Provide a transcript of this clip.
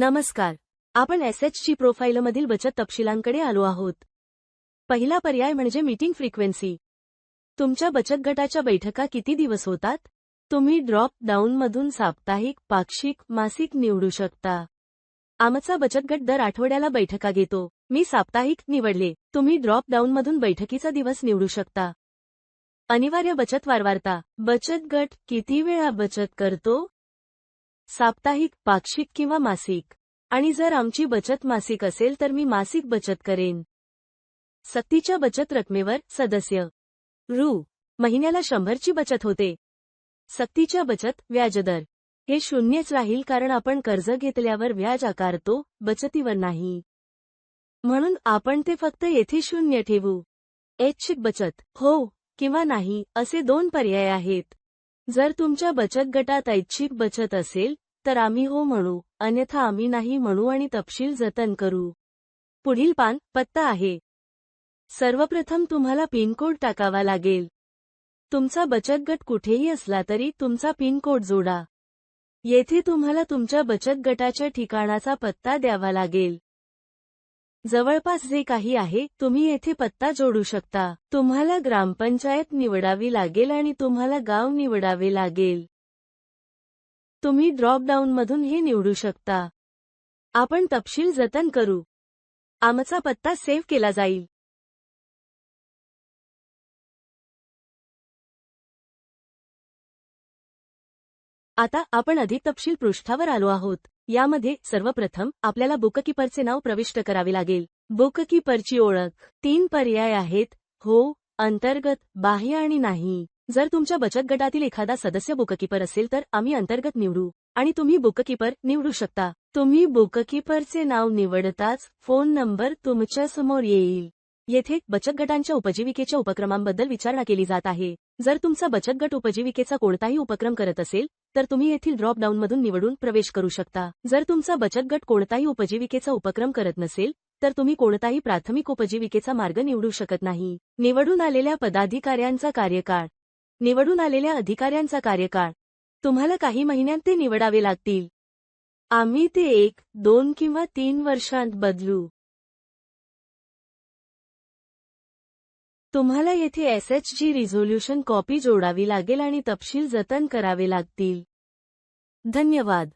नमस्कार. आपण S H जी प्रोफाईलमधील बचत तपशिलांकडे आलो आहोत. पहिला पर्याय म्हणजे मीटिंग फ्रिक्वेन्सी. तुमच्या बचत गटाच्या बैठका किती दिवस होतात? तुम्ही ड्रॉप डाऊनमधून साप्ताहिक पाक्षिक मासिक निवडू शकता. आमचा बचत गट दर आठवड्याला बैठका घेतो. मी साप्ताहिक निवडले. तुम्ही ड्रॉप डाऊनमधून बैठकीचा दिवस निवडू शकता. अनिवार्य बचत वारवारता. बचत गट किती वेळा बचत करतो? साप्ताहिक पाक्षिक किंवा मासिक. आणि जर आमची बचत मासिक असेल तर मी मासिक बचत करेन. सक्तीच्या बचत रकमेवर सदस्य. रु. महिन्याला शंभरची बचत होते. सक्तीच्या बचत व्याजदर. हे शून्यच राहील कारण आपण कर्ज घेतल्यावर व्याज आकारतो बचतीवर नाही. म्हणून आपण ते फक्त येथे शून्य ठेवू. ऐच्छिक बचत हो किंवा नाही असे दोन पर्याय आहेत. जर तुमच्या बचत गटात ऐच्छिक बचत असेल तर आम्ही हो म्हणू अन्यथा आम्ही नाही म्हणू आणि तपशील जतन करू. पुढील पान पत्ता आहे. सर्वप्रथम तुम्हाला पिनकोड टाकावा लागेल. तुमचा बचत गट कुठेही असला तरी तुमचा पिनकोड जोडा. येथे तुम्हाला तुमच्या बचत गटाच्या ठिकाणाचा पत्ता द्यावा लागेल. जवळपास जे काही आहे तुम्ही येथे पत्ता जोडू शकता. तुम्हाला ग्रामपंचायत निवडावी लागेल आणि तुम्हाला गाव निवडावे लागेल. तुम्ही ड्रॉपडाऊनमधून हे निवडू शकता. आपण तपशील जतन करू. आमचा पत्ता सेव्ह केला जाईल. आता आपण अधिक तपशील पृष्ठावर आलो आहोत. यामध्ये सर्वप्रथम आपल्याला बुककीपरचे नाव प्रविष्ट करावे लागेल. बुककीपरची ओळख. तीन पर्याय आहेत. हो अंतर्गत बाह्य आणि नाही. जर तुमच्या बचत गटातील एखादा सदस्य बुककीपर असेल तर आम्ही अंतर्गत निवडू. आणि तुम्ही बुककीपर निवडू शकता. तुम्ही बुककीपरचे नाव निवडताच फोन नंबर तुमच्यासमोर येईल. येथे बचत गटांच्या उपजीविकेच्या उपक्रमांबद्दल विचारणा केली जात आहे. जर तुमचा बचत गट उपजीविकेचा कोणताही उपक्रम करत असेल तर तुम्ही येथील ड्रॉप डाऊनमधून निवडून प्रवेश करू शकता. जर तुमचा बचत गट कोणताही उपजीविकेचा उपक्रम करत नसेल तर तुम्ही कोणताही प्राथमिक उपजीविकेचा मार्ग निवडू शकत नाही. निवडून आलेल्या पदाधिकाऱ्यांचा कार्यकाळ. निवडून आलेल्या अधिकाऱ्यांचा कार्यकाळ. तुम्हाला काही महिन्यांत ते निवडावे लागतील. आम्ही ते एक दोन किंवा तीन वर्षांत बदलू. तुम्हाला येथे S H G resolution copy जोडावी लागेल आणि तपशील जतन करावे लागतील. धन्यवाद.